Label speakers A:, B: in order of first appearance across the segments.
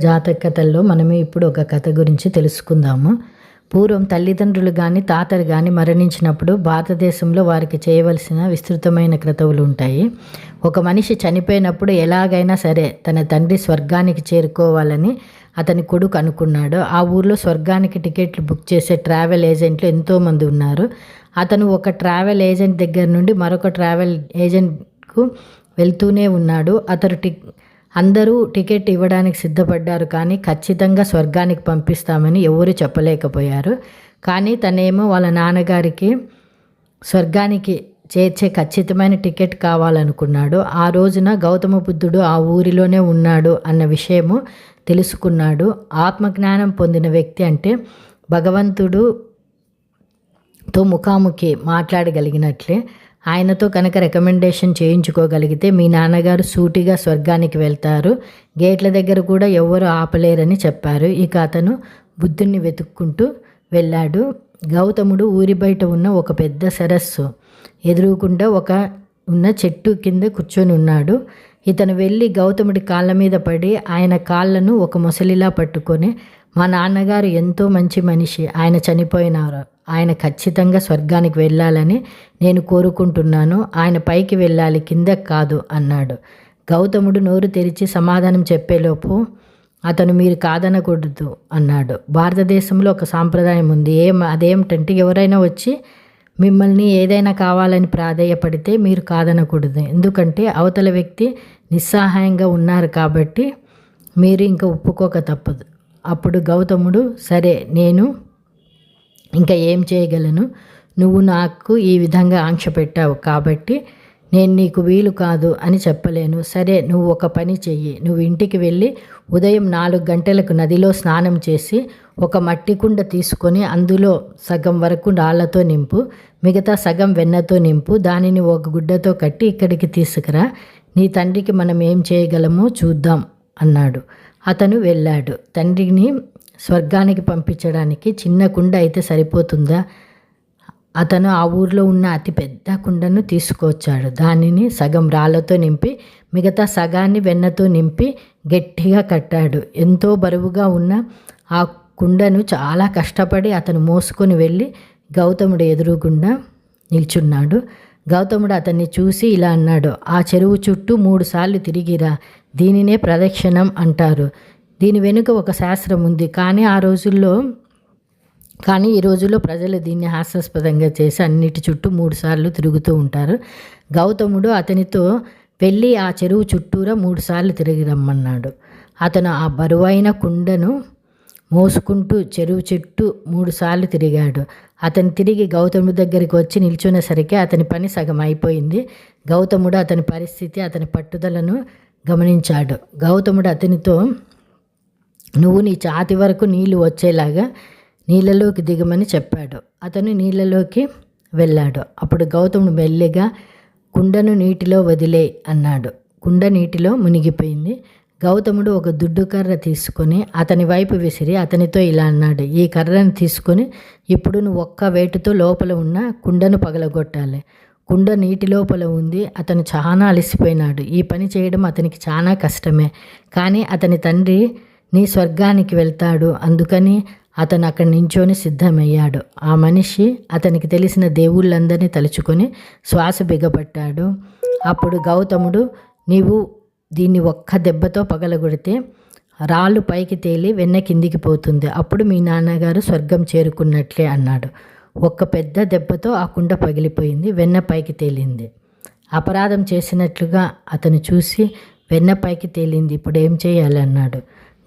A: జాతక కథల్లో మనం ఇప్పుడు ఒక కథ గురించి తెలుసుకుందాము. పూర్వం తల్లిదండ్రులు కానీ తాతలు కానీ మరణించినప్పుడు భారతదేశంలో వారికి చేయవలసిన విస్తృతమైన క్రతువులు ఉంటాయి. ఒక మనిషి చనిపోయినప్పుడు ఎలాగైనా సరే తన తండ్రి స్వర్గానికి చేరుకోవాలని అతని కొడుకు అనుకున్నాడు. ఆ ఊర్లో స్వర్గానికి టికెట్లు బుక్ చేసే ట్రావెల్ ఏజెంట్లు ఎంతోమంది ఉన్నారు. అతను ఒక ట్రావెల్ ఏజెంట్ దగ్గర నుండి మరొక ట్రావెల్ ఏజెంట్కు వెళ్తూనే ఉన్నాడు. అతడు టిక్ అందరూ టికెట్ ఇవ్వడానికి సిద్ధపడ్డారు కానీ ఖచ్చితంగా స్వర్గానికి పంపిస్తామని ఎవరు చెప్పలేకపోయారు. కానీ తనేమో వాళ్ళ నాన్నగారికి స్వర్గానికి చేర్చే ఖచ్చితమైన టికెట్ కావాలనుకున్నాడు. ఆ రోజున గౌతమ బుద్ధుడు ఆ ఊరిలోనే ఉన్నాడు అన్న విషయము తెలుసుకున్నాడు. ఆత్మజ్ఞానం పొందిన వ్యక్తి అంటే భగవంతుడుతో ముఖాముఖి మాట్లాడగలిగినట్లే. ఆయనతో కనుక రికమెండేషన్ చేయించుకోగలిగితే మీ నాన్నగారు సూటిగా స్వర్గానికి వెళ్తారు. గేట్ల దగ్గర కూడా ఎవ్వరూ ఆపలేరని చెప్పారు. ఇక అతను బుద్ధుణ్ణి వెతుక్కుంటూ వెళ్ళాడు. గౌతముడు ఊరి బయట ఉన్న ఒక పెద్ద సరస్సు ఎదురుకుండా ఒక ఉన్న చెట్టు కింద కూర్చొని ఉన్నాడు. ఇతను వెళ్ళి గౌతముడి కాళ్ళ మీద పడి ఆయన కాళ్ళను ఒక ముసలిలా పట్టుకొని మా నాన్నగారు ఎంతో మంచి మనిషి. ఆయన చనిపోయినారు. ఆయన ఖచ్చితంగా స్వర్గానికి వెళ్ళాలని నేను కోరుకుంటున్నాను. ఆయన పైకి వెళ్ళాలి కిందకి కాదు అన్నాడు. గౌతముడు నోరు తెరిచి సమాధానం చెప్పేలోపు అతను మీరు కాదనకూడదు అన్నాడు. భారతదేశంలో ఒక సాంప్రదాయం ఉంది. ఏం అదేమిటంటే ఎవరైనా వచ్చి మిమ్మల్ని ఏదైనా కావాలని ప్రాధేయపడితే మీరు కాదనకూడదు. ఎందుకంటే అవతల వ్యక్తి నిస్సహాయంగా ఉన్నారు కాబట్టి మీరు ఇంకా ఒప్పుకోక తప్పదు. అప్పుడు గౌతముడు సరే నేను ఇంకా ఏం చేయగలను? నువ్వు నాకు ఈ విధంగా ఆంక్ష పెట్టావు కాబట్టి నేను నీకు వీలు కాదు అని చెప్పలేను. సరే నువ్వు ఒక పని చెయ్యి. నువ్వు ఇంటికి వెళ్ళి ఉదయం నాలుగు గంటలకు నదిలో స్నానం చేసి ఒక మట్టి కుండ తీసుకొని అందులో సగం వరకు రాళ్ళతో నింపు మిగతా సగం వెన్నతో నింపు దానిని ఒక గుడ్డతో కట్టి ఇక్కడికి తీసుకురా. నీ తండ్రికి మనం ఏం చేయగలమో చూద్దాం అన్నాడు. అతను వెళ్ళాడు. తండ్రిని స్వర్గానికి పంపించడానికి చిన్న కుండ అయితే సరిపోతుందా? అతను ఆ ఊర్లో ఉన్న అతి పెద్ద కుండను తీసుకొచ్చాడు దానిని సగం రాళ్ళతో నింపి మిగతా సగాన్ని వెన్నతో నింపి గట్టిగా కట్టాడు. ఎంతో బరువుగా ఉన్న ఆ కుండను చాలా కష్టపడి అతను మోసుకొని వెళ్ళి గౌతముడు ఎదురుగుండా నిల్చున్నాడు. గౌతముడు అతన్ని చూసి ఇలా అన్నాడు ఆ చెరువు చుట్టూ మూడుసార్లు తిరిగిరా. దీనినే ప్రదక్షిణం అంటారు. దీని వెనుక ఒక శాస్త్రం ఉంది. కానీ ఆ రోజుల్లో కానీ ఈ రోజుల్లో ప్రజలు దీన్ని హాస్యాస్పదంగా చేసి అన్నిటి చుట్టూ మూడుసార్లు తిరుగుతూ ఉంటారు. గౌతముడు అతనితో వెళ్ళి ఆ చెరువు చుట్టూరా మూడుసార్లు తిరిగి రమ్మన్నాడు. అతను ఆ బరువైన కుండను మోసుకుంటూ చెరువు చుట్టూ మూడుసార్లు తిరిగాడు. అతను తిరిగి గౌతముడి దగ్గరికి వచ్చి నిల్చునేసరికి అతని పని సగం అయిపోయింది. గౌతముడు అతని పరిస్థితి అతని పట్టుదలను గమనించాడు. గౌతముడు అతనితో నువ్వు నీ ఛాతి వరకు నీళ్ళు వచ్చేలాగా నీళ్ళలోకి దిగమని చెప్పాడు. అతను నీళ్ళలోకి వెళ్ళాడు. అప్పుడు గౌతముడు మెల్లిగా కుండను నీటిలో వదిలే అన్నాడు. కుండ నీటిలో మునిగిపోయింది. గౌతముడు ఒక దుడ్డు కర్ర తీసుకొని అతని వైపు విసిరి అతనితో ఇలా అన్నాడు ఈ కర్రను తీసుకొని ఇప్పుడు నువ్వు ఒక్క వేటుతో లోపల ఉన్న కుండను పగలగొట్టాలి. కుండ నీటి లోపల ఉంది. అతను చాలా అలసిపోయినాడు. ఈ పని చేయడం అతనికి చాలా కష్టమే. కానీ అతని తండ్రి నీ స్వర్గానికి వెళ్తాడు. అందుకని అతను అక్కడి నుంచోని సిద్ధమయ్యాడు. ఆ మనిషి అతనికి తెలిసిన దేవుళ్ళందరినీ తలుచుకొని శ్వాస బిగపట్టాడు. అప్పుడు గౌతముడు నీవు దీన్ని ఒక్క దెబ్బతో పగలగొడితే రాళ్ళు పైకి తేలి వెన్న కిందికి పోతుంది. అప్పుడు మీ నాన్నగారు స్వర్గం చేరుకున్నట్లే అన్నాడు. ఒక్క పెద్ద దెబ్బతో ఆ కుండ పగిలిపోయింది వెన్న పైకి తేలింది. అపరాధం చేసినట్లుగా అతను చూసి వెన్న పైకి తేలింది ఇప్పుడు ఏం చేయాలి అన్నాడు.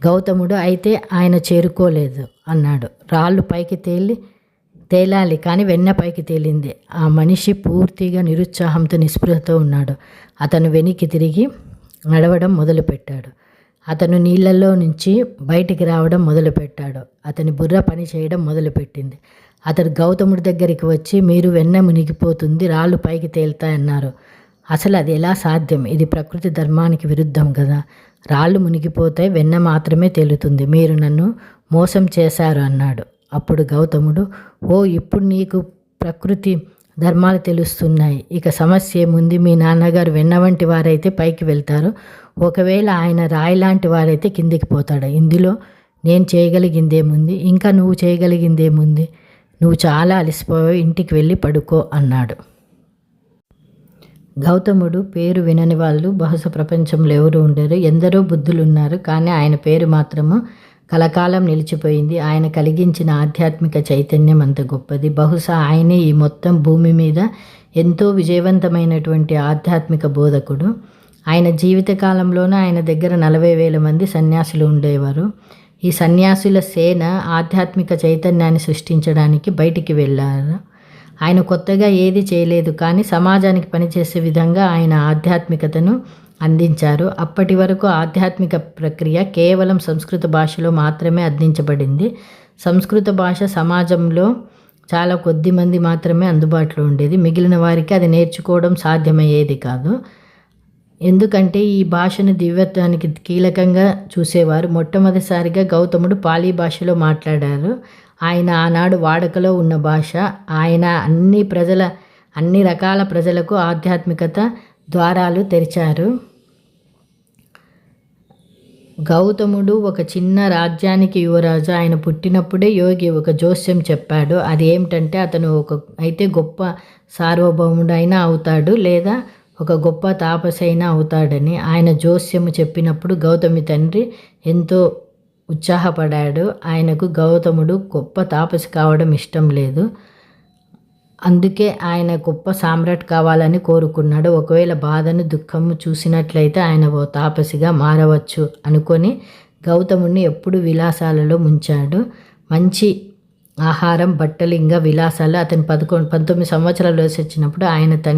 A: గౌతముడు అయితే ఆయన చేరుకోలేదు అన్నాడు. రాళ్ళు పైకి తేలి తేలాలి కానీ వెన్న పైకి తేలింది. ఆ మనిషి పూర్తిగా నిరుత్సాహంతో నిస్పృహతో ఉన్నాడు. అతను వెనక్కి తిరిగి నడవడం మొదలుపెట్టాడు. అతను నీళ్ళల్లో నుంచి బయటికి రావడం మొదలుపెట్టాడు. అతని బుర్ర పని చేయడం మొదలుపెట్టింది. అతడు గౌతముడి దగ్గరికి వచ్చి మీరు వెన్న మునిగిపోతుంది రాళ్ళు పైకి తేలుతాయన్నారు. అసలు అది ఎలా సాధ్యం? ఇది ప్రకృతి ధర్మానికి విరుద్ధం కదా. రాళ్ళు మునిగిపోతాయి వెన్న మాత్రమే తేలుతుంది. మీరు నన్ను మోసం చేశారు అన్నాడు. అప్పుడు గౌతముడు ఓ ఇప్పుడు నీకు ప్రకృతి ధర్మాలు తెలుస్తున్నాయి. ఇక సమస్య ఏముంది? మీ నాన్నగారు వెన్న వంటి వారైతే పైకి వెళ్తారు. ఒకవేళ ఆయన రాయి లాంటి వారైతే కిందికి పోతాడు. ఇందులో నేను చేయగలిగిందేముంది? ఇంకా నువ్వు చేయగలిగిందేముంది? నువ్వు చాలా అలసిపోయావు ఇంటికి వెళ్ళి పడుకో అన్నాడు. గౌతముడు పేరు వినని వాళ్ళు బహుశా ప్రపంచంలో ఎవరు ఉండరు ఎందరో బుద్ధులున్నారు కానీ ఆయన పేరు మాత్రము కలకాలం నిలిచిపోయింది. ఆయన కలిగించిన ఆధ్యాత్మిక చైతన్యం అంత గొప్పది. బహుశా ఆయనే ఈ మొత్తం భూమి మీద ఎంతో విజయవంతమైనటువంటి ఆధ్యాత్మిక బోధకుడు. ఆయన జీవితకాలంలోనే ఆయన దగ్గర నలభై వేల మంది సన్యాసులు ఉండేవారు. ఈ సన్యాసుల సేన ఆధ్యాత్మిక చైతన్యాన్ని సృష్టించడానికి బయటికి వెళ్ళారు. ఆయన కొత్తగా ఏది చేయలేదు కానీ సమాజానికి పనిచేసే విధంగా ఆయన ఆధ్యాత్మికతను అందించారు. అప్పటి వరకు ఆధ్యాత్మిక ప్రక్రియ కేవలం సంస్కృత భాషలో మాత్రమే అందించబడింది. సంస్కృత భాష సమాజంలో చాలా కొద్ది మంది మాత్రమే అందుబాటులో ఉండేది. మిగిలిన వారికి అది నేర్చుకోవడం సాధ్యమయ్యేది కాదు. ఎందుకంటే ఈ భాషను దివ్యత్వానికి కీలకంగా చూసేవారు. మొట్టమొదటిసారిగా గౌతముడు పాలీ భాషలో మాట్లాడారు. ఆయన ఆనాడు వాడుకలో ఉన్న భాష. ఆయన అన్ని ప్రజల అన్ని రకాల ప్రజలకు ఆధ్యాత్మికత ద్వారాలు తెరిచారు. గౌతముడు ఒక చిన్న రాజ్యానికి యువరాజు. ఆయన పుట్టినప్పుడే యోగి ఒక జోస్యం చెప్పాడు. అది ఏమిటంటే అతను ఒక అయితే గొప్ప సార్వభౌముడైనా అవుతాడు లేదా ఒక గొప్ప తాపసైన అవుతాడని ఆయన జోస్యము చెప్పినప్పుడు గౌతమి తండ్రి ఎంతో ఉత్సాహపడాడు. ఆయనకు గౌతముడు గొప్ప తాపసి కావడం ఇష్టం లేదు. అందుకే ఆయన గొప్ప సామ్రాట్ కావాలని కోరుకున్నాడు. ఒకవేళ బాధను దుఃఖము చూసినట్లయితే ఆయన ఓ తాపసిగా మారవచ్చు అనుకొని గౌతముడిని ఎప్పుడు విలాసాలలో ముంచాడు. మంచి ఆహారం బట్టలు ఇంకా విలాసాలు అతను పదకొండు పంతొమ్మిది సంవత్సరాలు వయసు వచ్చినప్పుడు ఆయన తన